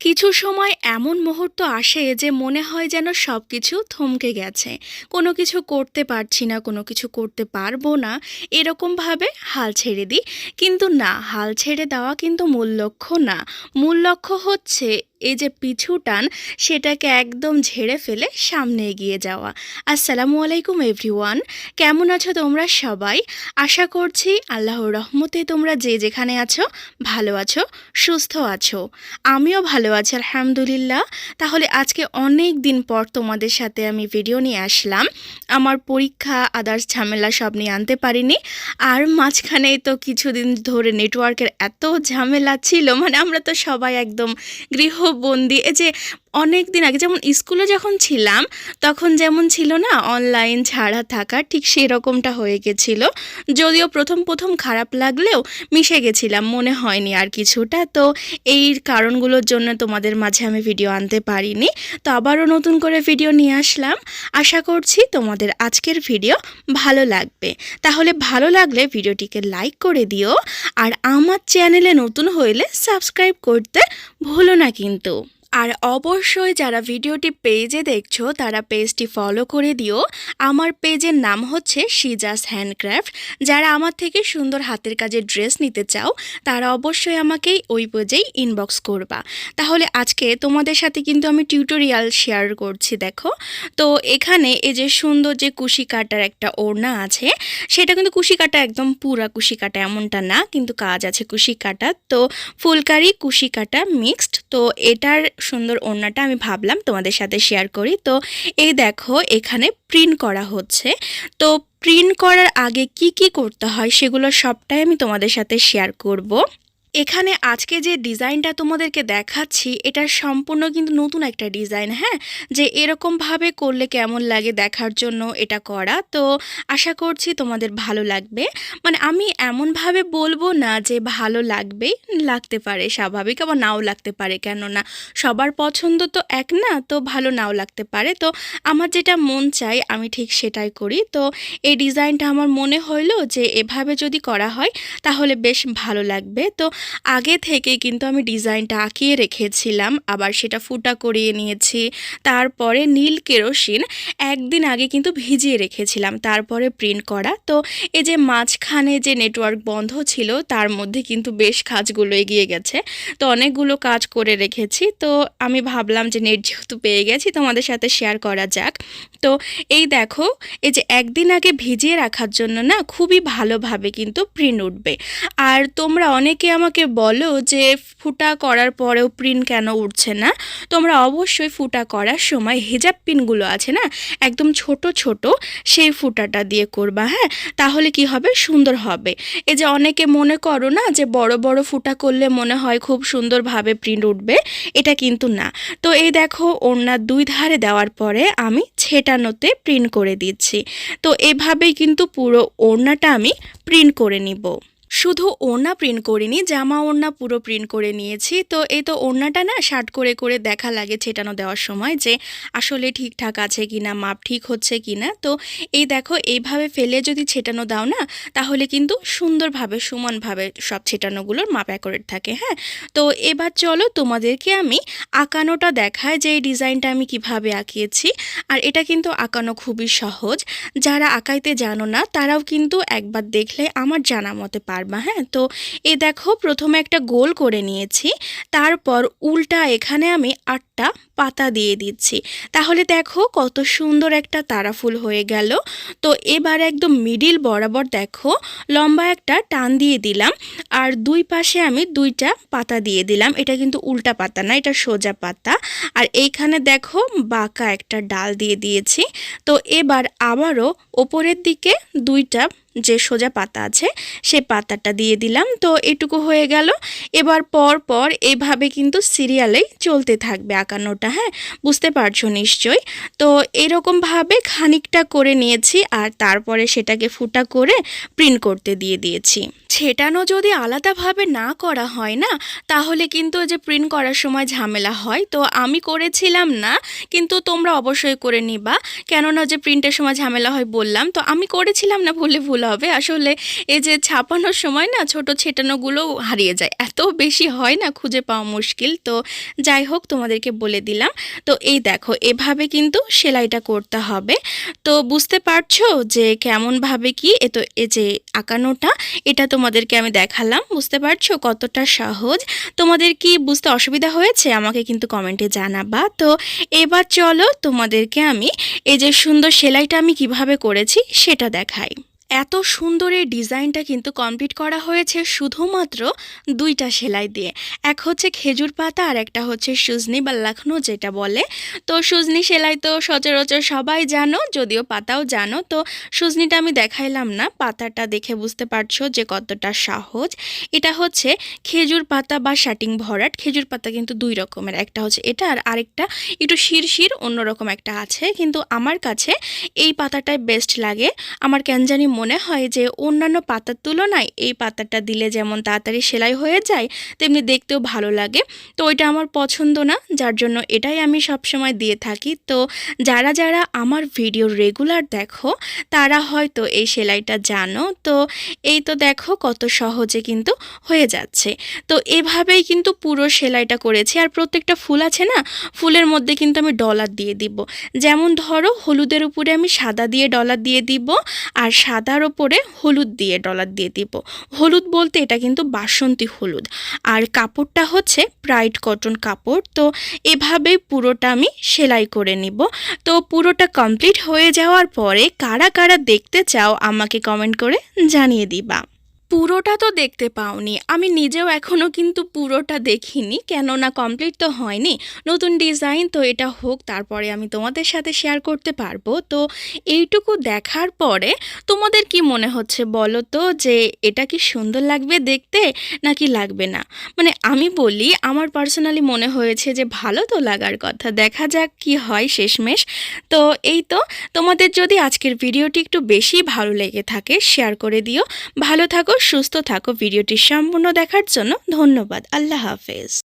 কিছু সময় এমন মুহূর্ত আসে যে মনে হয় যেন সব কিছু থমকে গেছে। কোনো কিছু করতে পারছি না, কোনো কিছু করতে পারব না। এরকমভাবে হাল ছেড়ে দিই। কিন্তু না, হাল ছেড়ে দেওয়া কিন্তু মূল লক্ষ্য না। মূল লক্ষ্য হচ্ছে এই যে পিছু টান, সেটাকে একদম ঝেড়ে ফেলে সামনে এগিয়ে যাওয়া। আসসালামু আলাইকুম এভরিওয়ান, কেমন আছো তোমরা সবাই? আশা করছি আল্লাহর রহমতে তোমরা যে যেখানে আছো, ভালো আছো, সুস্থ আছো। আমিও ভালো আছি, আলহামদুলিল্লাহ। তাহলে আজকে অনেক দিন পর তোমাদের সাথে আমি ভিডিও নিয়ে আসলাম। আমার পরীক্ষা আদার্স ঝামেলা সব নিয়ে আনতে পারিনি। আর মাঝখানে তো কিছুদিন ধরে নেটওয়ার্কের এত ঝামেলা ছিল মানে আমরা তো সবাই একদম গৃহবন্দী। এই যে অনেক দিন আগে, যেমন স্কুলে যখন ছিলাম, তখন যেমন ছিল না অনলাইন ছাড়া থাকা, ঠিক সেরকমটা হয়ে গেছিল। যদিও প্রথম প্রথম খারাপ লাগলেও মিশে গেছিলাম, মনে হয়নি আর কিছুটা। তো এই কারণগুলোর জন্য তোমাদের মাঝে আমি ভিডিও আনতে পারিনি। তো আবারও নতুন করে ভিডিও নিয়ে আসলাম। আশা করছি তোমাদের আজকের ভিডিও ভালো লাগবে। তাহলে ভালো লাগলে ভিডিওটিকে লাইক করে দিও। আর আমার চ্যানেলে নতুন হইলে সাবস্ক্রাইব করতে ভুলো না কিন্তু। আর অবশ্যই যারা ভিডিওটি পেজে দেখছ, তারা পেজটি ফলো করে দিও। আমার পেজের নাম হচ্ছে সিজাস হ্যান্ডক্রাফট যারা আমার থেকে সুন্দর হাতের কাজের ড্রেস নিতে চাও, তারা অবশ্যই আমাকেই ওই পেজেই ইনবক্স করবা। তাহলে আজকে তোমাদের সাথে কিন্তু আমি টিউটোরিয়াল শেয়ার করছি, দেখো। তো এখানে এই যে সুন্দর যে কুশি কাটার একটা ওড়না আছে, সেটা কিন্তু কুশি কাটা একদম পুরা কুশি কাটা, এমনটা না, কিন্তু কাজ আছে কুশি কাটা তো ফুলকারি কুশি কাটা মিক্সড তো এটার সুন্দর ওড়নাটা আমি ভাবলাম তোমাদের সাথে শেয়ার করি। তো এই দেখো, এখানে প্রিন্ট করা হচ্ছে। তো প্রিন্ট করার আগে কি কি করতে হয় সেগুলো সবটাই আমি তোমাদের সাথে শেয়ার করব। এখানে আজকে যে ডিজাইনটা তোমাদেরকে দেখাচ্ছি এটা সম্পূর্ণ কিন্তু নতুন একটা ডিজাইন হ্যাঁ? যে এরকমভাবে করলে কেমন লাগে দেখার জন্য এটা করা। তো আশা করছি তোমাদের ভালো লাগবে। মানে আমি এমনভাবে বলব না যে ভালো লাগবেই, লাগতে পারে স্বাভাবিক আবার নাও লাগতে পারে কেননা সবার পছন্দ তো এক না, তো ভালো নাও লাগতে পারে। তো আমার যেটা মন চাই আমি ঠিক সেটাই করি। তো এই ডিজাইনটা আমার মনে হইল যে এভাবে যদি করা হয় তাহলে বেশ ভালো লাগবে। তো আগে থেকে কিন্তু আমি ডিজাইনটা আঁকিয়ে রেখেছিলাম, আবার সেটা ফুটা করিয়ে নিয়েছি। তারপরে নীল কেরোসিন একদিন আগে কিন্তু ভিজিয়ে রেখেছিলাম, তারপরে প্রিন্ট করা। তো এই যে মাঝখানে যে নেটওয়ার্ক বন্ধ ছিল, তার মধ্যে কিন্তু বেশ কাজগুলো এগিয়ে গেছে। তো অনেকগুলো কাজ করে রেখেছি। তো আমি ভাবলাম যে নেট যেহেতু পেয়ে গেছি, তোমাদের সাথে শেয়ার করা যাক। তো এই দেখো, এই যে একদিন আগে ভিজিয়ে রাখার জন্য না খুবই ভালোভাবে কিন্তু প্রিন্ট উঠবে। আর তোমরা অনেকে আমাকে বলো যে ফুটা করার পরেও প্রিন্ট কেন উঠছে না? তোমরা অবশ্যই ফুটা করার সময় হেজাব পিনগুলো আছে না? একদম ছোট ছোট সেই ফুটাটা দিয়ে করবা হ্যাঁ? তাহলে কি হবে? সুন্দর হবে। এই যে অনেকে মনে করো না যে বড় বড় ফুটা করলে মনে হয় খুব সুন্দরভাবে প্রিন্ট উঠবে, এটা কিন্তু না। তো এই দেখো ওড়নার দুই ধারে দেওয়ার পরে আমি ছেটানোতে প্রিন্ট করে দিচ্ছি। তো এভাবেই কিন্তু পুরো ওড়নাটা আমি প্রিন্ট করে নিব। শুধু ওড়না প্রিন্ট করিনি, জামা ওড়না পুরো প্রিন্ট করে নিয়েছি। তো এই তো ওড়নাটা না শার্ট করে করে দেখা লাগে ছেটানো দেওয়ার সময় যে আসলে ঠিকঠাক আছে কি না মাপ ঠিক হচ্ছে কি না তো এই দেখো, এইভাবে ফেলে যদি ছেটানো দাও না, তাহলে কিন্তু সুন্দরভাবে, সমানভাবে সব ছেটানোগুলোর মাপ অ্যাকোরেট থাকে হ্যাঁ? তো এবার চলো তোমাদেরকে আমি আঁকানোটা দেখায় যে এই ডিজাইনটা আমি কীভাবে আঁকিয়েছি। আর এটা কিন্তু আঁকানো খুবই সহজ। যারা আঁকাইতে জানো না, তারাও কিন্তু একবার দেখলে আমার জানা মতে পারবা হ্যাঁ? তো এ দেখো, প্রথমে একটা গোল করে নিয়েছি, তারপর উল্টা এখানে আমি আটটা পাতা দিয়ে দিচ্ছি। তাহলে দেখো, কত সুন্দর একটা তারা ফুল হয়ে গেল। তো এবার একদম মিডিল বরাবর দেখো, লম্বা একটা টান দিয়ে দিলাম, আর দুই পাশে আমি দুইটা পাতা দিয়ে দিলাম। এটা কিন্তু উল্টা পাতা না, এটা সোজা পাতা। আর এইখানে দেখো, বাঁকা একটা ডাল দিয়ে দিয়েছি। তো এবার আবারও ওপরের দিকে দুইটা যে সোজা পাতা আছে, সে পাতাটা দিয়ে দিলাম। তো এটুকু হয়ে গেল। এবার পর পর এভাবে কিন্তু সিরিয়ালেই চলতে থাকবে আঁকানোটা হ্যাঁ? বুঝতে পারছ নিশ্চয়ই? তো এরকমভাবে খানিকটা করে নিয়েছি আর তারপরে সেটাকে ফুটা করে প্রিন্ট করতে দিয়ে দিয়েছি। ছেটানো যদি আলাদাভাবে না করা হয় না, তাহলে কিন্তু যে প্রিন্ট করার সময় ঝামেলা হয়। তো আমি করেছিলাম না, কিন্তু তোমরা অবশ্যই করে নিবা। কেননা যে প্রিন্টের সময় ঝামেলা হয় বললাম, তো আমি করেছিলাম না বললে ভুল হবে। আসলে এই যে ছাপানোর সময় না ছোট ছেটানোগুলো হারিয়ে যায়। এত বেশি হয় না খুঁজে পাওয়া মুশকিল। তো যাই হোক, তোমাদেরকে বলে দিলাম। তো এই দেখো, এভাবে কিন্তু সেলাইটা করতে হবে। তো বুঝতে পারছ যে কেমনভাবে কি এ তো এই যে আঁকানোটা, এটা তোমাদেরকে আমি দেখালাম। বুঝতে পারছ কতটা সহজ? তোমাদের কি বুঝতে অসুবিধা হয়েছে? আমাকে কিন্তু কমেন্টে জানাবা। তো এবার চলো তোমাদেরকে আমি এই যে সুন্দর সেলাইটা আমি কীভাবে করেছি সেটা দেখাই। এত সুন্দর এই ডিজাইনটা কিন্তু কমপ্লিট করা হয়েছে শুধুমাত্র দুইটা সেলাই দিয়ে। এক হচ্ছে খেজুর পাতা আর একটা হচ্ছে সুজনি বা লাখনো যেটা বলে। তো সুজনি সেলাই তো সচরাচর সবাই জানো, যদিও পাতাও জানো। তো সুজনিটা আমি দেখাইলাম না, পাতাটা দেখে বুঝতে পারছ যে কতটা সহজ। এটা হচ্ছে খেজুর পাতা বা শাটিং ভরাট। খেজুর পাতা কিন্তু দুই রকমের, একটা হচ্ছে এটা আর আরেকটা একটু শিরশির, অন্যরকম একটা আছে। কিন্তু আমার কাছে এই পাতাটাই বেস্ট লাগে। আমার কেন জানি মনে হয় যে অন্যান্য পাতার তুলনায় এই পাতাটা দিলে যেমন তাড়াতাড়ি সেলাই হয়ে যায়, তেমনি দেখতেও ভালো লাগে। তো ওইটা আমার পছন্দ না, যার জন্য এটাই আমি সবসময় দিয়ে থাকি। তো যারা যারা আমার ভিডিও রেগুলার দেখো, তারা হয়তো এই সেলাইটা জানো। তো এই তো দেখো কত সহজে কিন্তু হয়ে যাচ্ছে। তো এভাবেই কিন্তু পুরো সেলাইটা করেছি। আর প্রত্যেকটা ফুল আছে না, ফুলের মধ্যে কিন্তু আমি ডলার দিয়ে দিব। যেমন ধরো হলুদের উপরে আমি সাদা দিয়ে ডলার দিয়ে দিব, আর সাদার ওপরে হলুদ দিয়ে ডলার দিয়ে দিব। হলুদ বলতে এটা কিন্তু বাসন্তী হলুদ। আর কাপড়টা হচ্ছে ব্রাইট কটন কাপড়। তো এভাবেই পুরোটা আমি সেলাই করে নিব। তো পুরোটা কমপ্লিট হয়ে যাওয়ার পরে কারা কারা দেখতে চাও আমাকে কমেন্ট করে জানিয়ে দিবা। পুরোটা তো দেখতে পাওনি। আমি নিজেও এখনও কিন্তু পুরোটা দেখিনি, কেননা কমপ্লিট তো হয়নি। নতুন ডিজাইন তো এটা হোক, তারপরে আমি তোমাদের সাথে শেয়ার করতে পারব। তো এইটুকু দেখার পরে তোমাদের কি মনে হচ্ছে বলো তো, যে এটা কি সুন্দর লাগবে দেখতে নাকি লাগবে না? মানে আমি বলি, আমার পার্সোনালি মনে হয়েছে যে ভালো তো লাগার কথা। দেখা যাক কি হয় শেষমেশ। তো এই তো, তোমাদের যদি আজকের ভিডিওটি একটু বেশি ভালো লেগে থাকে শেয়ার করে দিও। ভালো থাকো সুস্থ থাকো। ভিডিওটি সম্পূর্ণ দেখার জন্য ধন্যবাদ। আল্লাহ হাফেজ।